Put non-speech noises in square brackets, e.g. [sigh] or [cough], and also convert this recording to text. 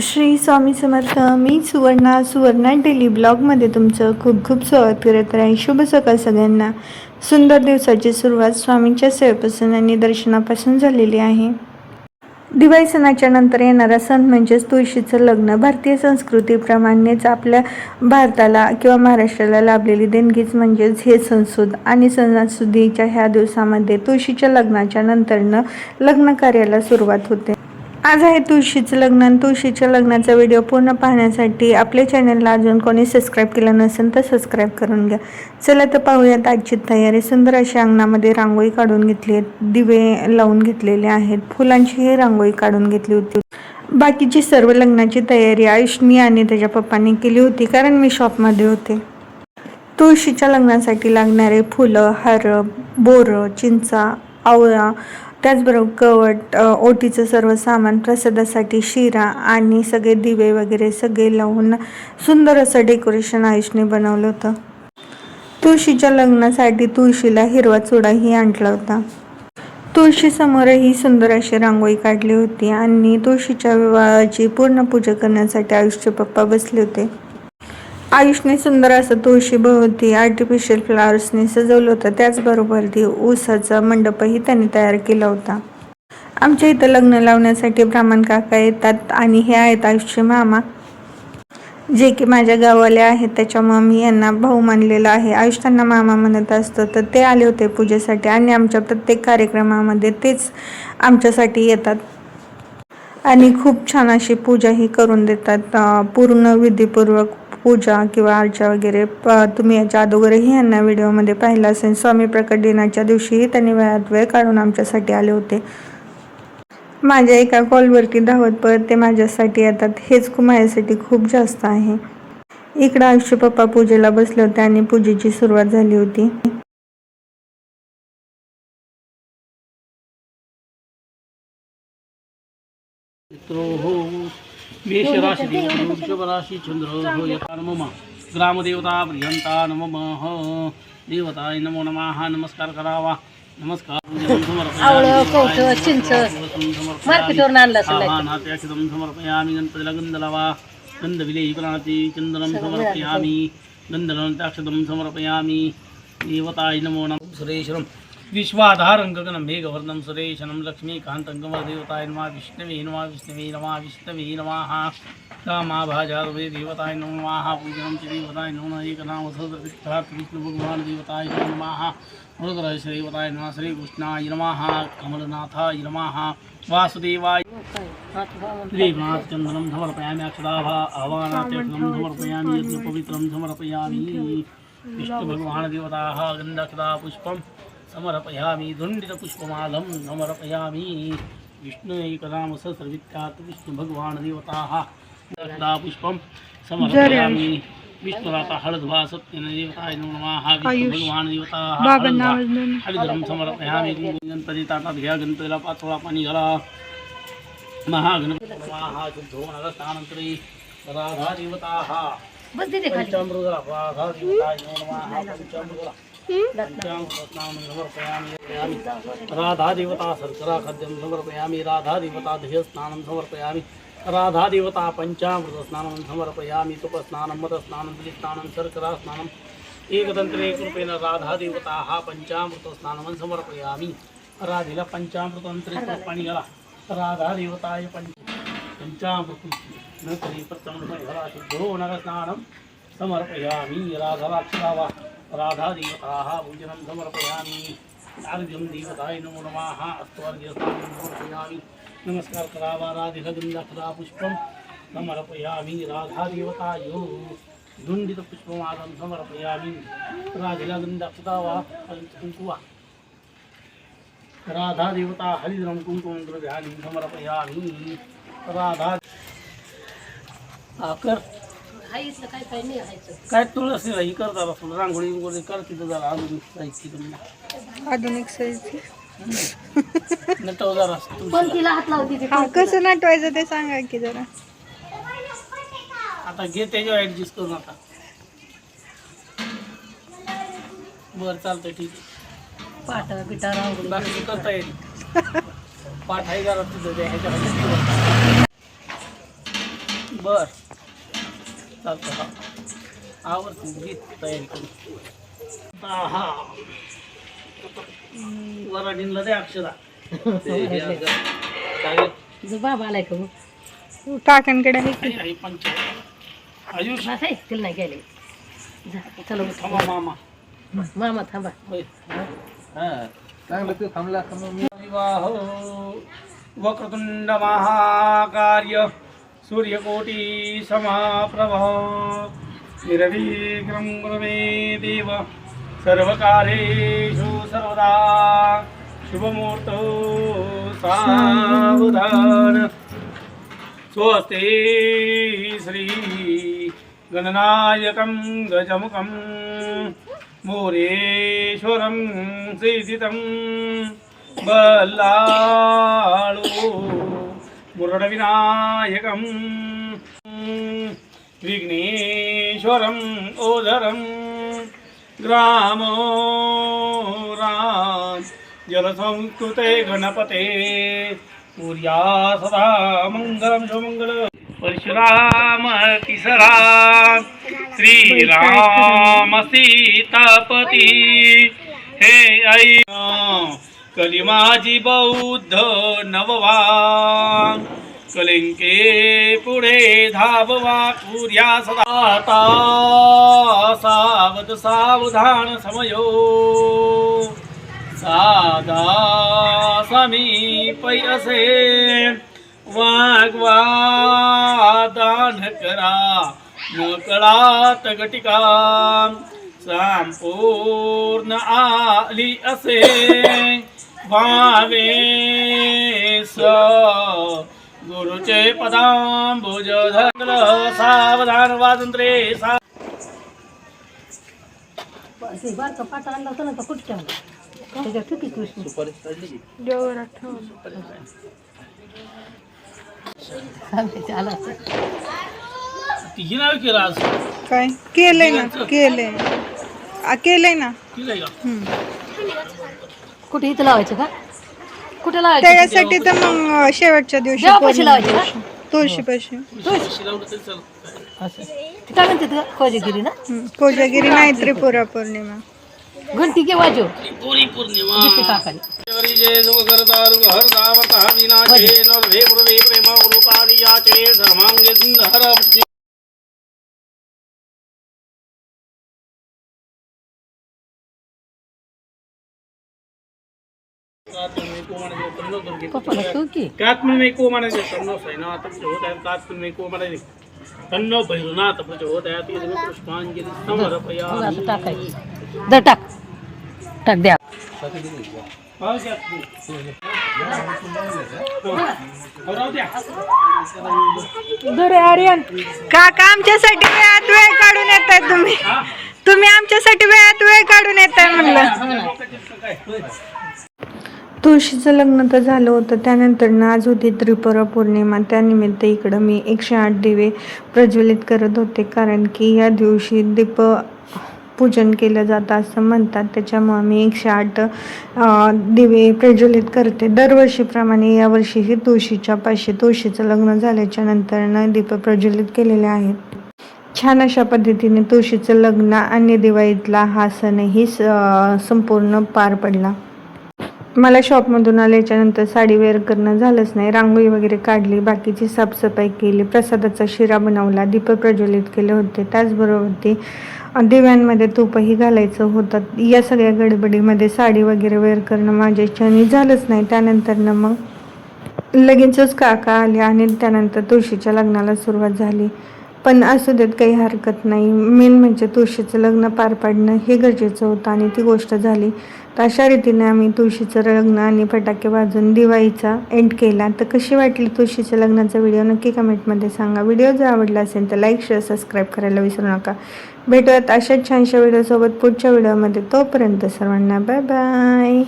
श्री स्वामी समर्थ मी सुवर्णा सुवर्णा डेली ब्लॉगमध्ये तुमचं खूप खूप स्वागत करत आहे शुभ सकाळ सगळ्यांना. सुंदर दिवसाची सुरुवात स्वामींच्या सेवेपासून आणि दर्शनापासून झालेली आहे. दिवाळी सणाच्या नंतर येणारा सण म्हणजेच तुळशीचं लग्न. भारतीय संस्कृतीप्रमाणेच आपल्या भारताला किंवा महाराष्ट्राला लाभलेली देणगीच म्हणजेच हे संसद आणि सणासुदीच्या ह्या दिवसामध्ये तुळशीच्या लग्नाच्या नंतरनं लग्न कार्याला सुरुवात होते. आज आहे तुळशीचं लग्न आणि तुळशीच्या लग्नाचा व्हिडिओ पूर्ण पाहण्यासाठी आपल्या चॅनलला अजून कोणी सबस्क्राईब केलं नसेल तर सबस्क्राईब करून घ्या. चला तर पाहूयात आजची तयारी. सुंदर अशी अंगणामध्ये रांगोळी काढून घेतली आहे दिवे लावून घेतलेले आहेत. फुलांचीही रांगोळी काढून घेतली होती. बाकीची सर्व लग्नाची तयारी आयुषनी आणि त्याच्या पप्पांनी केली होती कारण मी शॉपमध्ये होते. तुळशीच्या लग्नासाठी लागणारे फुलं हार बोरं चिंचा आवळा त्याचबरोबर कवट ओटीचं सर्व सामान प्रसादासाठी शिरा आणि सगळे दिवे वगैरे सगळे लावून सुंदर असं डेकोरेशन आयुषने बनवलं होतं. तुळशीच्या लग्नासाठी तुळशीला हिरवा चुडाही आणला होता. तुळशीसमोरही सुंदर अशी रांगोळी काढली होती आणि तुळशीच्या विवाहाची पूर्ण पूजा करण्यासाठी आयुषचे पप्पा बसले होते. आयुषने सुंदर असं तुळशी भोवती आर्टिफिशियल फ्लावर्सने सजवलं होतं. त्याचबरोबर ती ऊसाचा मंडपही त्यांनी तयार केला होता. आमच्या इथं लग्न लावण्यासाठी ब्राह्मण काका येतात आणि हे आहेत आयुषचे मामा. जे की माझ्या गावाले आहेत त्याच्यामुळं मी यांना भाऊ मानलेला आहे. आयुष त्यांना मामा म्हणत असतं तर ते आले होते पूजेसाठी आणि आमच्या प्रत्येक कार्यक्रमामध्ये तेच आमच्यासाठी येतात. आणि खूप छान अशी पूजाही करून देतात पूर्ण विधीपूर्वक पूजा किंवा अर्चा वगैरे प- तुम्ही याच्या अगोदरही यांना व्हिडिओमध्ये पाहिला असेल. स्वामी प्रकट दिनाच्या दिवशीही त्यांनी वेळात वेळ काढून आमच्यासाठी आले होते. माझ्या एका कॉलवरती धावत पळत ते माझ्यासाठी येतात. हेच माझ्यासाठी खूप जास्त आहे. इकडं आयुष्य पप्पा पूजेला बसले होते आणि पूजेची सुरुवात झाली होती. हो वृषभराशी चंद्र हो यथा मम। ग्रामदेवता प्रियंता नमः ह देवताय नमो नमः। नमस्कार करावा। नमस्कार। समर्पयामि. आवळं, कवठं, चिंच. सर्वस्वं समर्पयामि. मार्केटवरून आणलं असेल हा, नाही हा, नाट्याक्षतं समर्पयामि गणपतीला प्रणाती चंदनं समर्पयामि। देवताय नमो नमः। सुरेश्वरं विश्वाधारं गगनं मेघवर्णं सुरेशनं लक्ष्मीकान्तं कमलदेवताय नमः, विष्णवे नमः विष्णवे नमः विष्णवे नमः। कामाभाजातवे देवताय नमो नमः पूजनं च देवताय नमो नमः एकनाम सहस्रविख्यात विष्णुभगवान् देवताय नमो। नमः रुद्राय श्रीदेवताय नमः, श्रीकृष्णाय नमः, कमलनाथाय नमः, वासुदेवाय श्रीनाथचन्दनं समर्पयामि, अक्षदाभा आवानात्यक्षदं समर्पयामि, यज्ञपवित्रं समर्पयामि। विष्णुभगवानदेवताः गन्धक्षदा पुष्पं समर्पयामि धुण्डितपुष्पमालं समर्पयामि। विष्णुैकनाम सहस्रविख्यात विष्णुभगवानदेवताः। गन्धक्षदा पुष्पं समर्पयामि विष्णुराता हळद्वा सत्यनदेवताय नमो। विष्णुभगवानदेवताः हळद्वा हरिद्रं समर्पयामि। गणपती ताटात घ्या गणपतीला पाचोळा पाणी घाला महागणपती नमः शुद्धो नरस्नानन्तरे राधा देवताः राधा देवताय नमो पंचामृतस्नानं समर्पयामि राधा देवता शर्करा खाद्यं समर्पयामि राधादेवता देहस्नानं दह्यस्नानं समर्पयामि राधादेवता पञ्चामृतस्नानं समर्पयामि तुपस्नानं मदस्नानं दिलिस्नानं शर्करास्नानम् एकतन्त्रे कृपेण राधादेवताः पञ्चामृतस्नानं समर्पयामि। राधिल पंचामृतंत्रे पाणी घाला राधा देवताय न तरी प्रथमः शुद्धो नरस्नानं समर्पयामि। राधाक्षरावा राधादेवताः पूजनं समर्पयामि। आर्घ्यं देवताय नमो नमः। अस्तु समर्पयामि। नमस्कार करावा पुष्पं समर्पयामि। राधादेवतायो धुण्डितपुष्पमालं समर्पयामि। राधिकगन्धक्षता वा राधादेवता हरिद्रं कुङ्कुमं द्रव्याणि समर्पयामि। राधा हा, हायचं काय काय नाही हायचं काय तुळस ही करता बसून रांगोळी वगैरे कर तिथं जरा अजून जायची तुम्ही आधुनिक साईज नटव जरा पण तिला हात लावते ती हा कसं नाटवायचं ते सांगा की जरा. आता घे त्याच्यावर ऍडजस्ट करून आता. बरं चालतंय ठीक आहे. पाट बिटा रांगोळी. बाकी करता येईल. पाठ आहे जरा तुझं त्या ह्याच्यामध्ये बर. चालतं हा. आवडते गीत तयारी करू. हा वराडींला दे अक्षरा [laughs] बाबा आलाय का मग? काकांकडे आहे पंचायत आयुष. आहे तिला नाही गेले. चला. थांबा मामा. मामा थांबा. होय. विवाह वक्रतुंड महाकार्य. सूर्यकोटी समाप्रभा। निरविक्रम गुरुमे देव। सर्वकारेषु सर्वदा शुभमूर्तो सावधान। स्वस्ते श्री गणनायकं गजमुखं मोरेश्वरं श्रीजितं बल्लाळो। मुरडविनायकं विघ्नेश्वरम् ओधरं ग्रामो जलसंस्कृते गणपते पूर्या सदा मङ्गलं सुमङ्गल। परशुराम तिसरा श्रीराम सीतापती हे ऐ कलिमाजी बौद्ध नववा कलिंके पुढे धाबवा पुर्या सदाता सावध सावधान समयो. साधा समीपै असे वाग्वादान करा नकळात गटिका संपूर्ण आली असे. भावे स गुरुचे धरल सावधान वाजंत्रे सा। ते बारका पाटा आणला होता ना तो कुठे ठेवला? त्याच्यात किती कृष्ण? सांगायचं आला असं. नाव केलं आज. काय? केलंय ना केलंय. केलंय ना? केलंय का? हम्म. कुठे इथं लावायचं का? कुठे लावायचं? त्याच्यासाठी तर मग शेवटच्या दिवशी देवापाशी लावायचे का? तुळशी. असं. ते काय म्हणते तुला? खोजेगिरी ना. कोजागिरी नाही त्रिपुरा पौर्णिमा. घंटी घे वाजव? पुरी पौर्णिमा. जिथे काकाने. हरी जय सुख करता को म्हणायचे तन्नो तन्नो दर टाक टाक द्या काका आमच्यासाठी वेळात वेळ काढून येत तुम्ही. तुम्ही आमच्यासाठी वेळात वेळ काढून येत म्हणलं. तुळशीचं लग्न तर झालं होतं. त्यानंतर ना आज होती त्रिपुरा पौर्णिमा. त्यानिमित्त इकडं मी एकशे आठ दिवे प्रज्वलित करत होते. कारण की या दिवशी दीप पूजन केलं जातं असं म्हणतात. त्याच्यामुळं मी एकशे आठ दिवे प्रज्वलित करते. दरवर्षीप्रमाणे यावर्षीही तुळशीच्या पाशी तुळशीचं लग्न झाल्याच्या नंतरनं दीप प्रज्वलित केलेले आहेत. छान अशा पद्धतीने तुळशीचं लग्न आणि दिवाळीतला हा सणही स- संपूर्ण पार पडला. मला शॉपमधून आल्याच्यानंतर साडी वेअर करणं झालंच नाही. रांगोळी वगैरे काढली बाकीची साफसफाई केली प्रसादाचा शिरा बनवला दीप प्रज्वलित केले होते. त्याचबरोबर ते दिव्यांमध्ये तूपही घालायचं होतं. या सगळ्या गडबडीमध्ये साडी वगैरे वेअर करणं माझ्या इच्छाने झालंच नाही. त्यानंतरनं मग लगेचच काका आले आणि त्यानंतर तुळशीच्या लग्नाला सुरुवात झाली. पण असू देत काही हरकत नाही. मेन म्हणजे तुळशीचं लग्न पार पाडणं हे गरजेचं होतं आणि ती गोष्ट झाली. तर अशा रीतीने आम्ही तुळशीचं लग्न आणि फटाके वाजून दिवाळीचा एंड केला. तर कशी वाटली तुळशीच्या लग्नाचा व्हिडिओ नक्की कमेंटमध्ये सांगा. व्हिडिओ जर आवडला असेल तर लाईक शेअर सबस्क्राईब करायला विसरू नका. भेटूयात अशाच छानशा व्हिडिओसोबत पुढच्या व्हिडिओमध्ये तोपर्यंत सर्वांना बाय बाय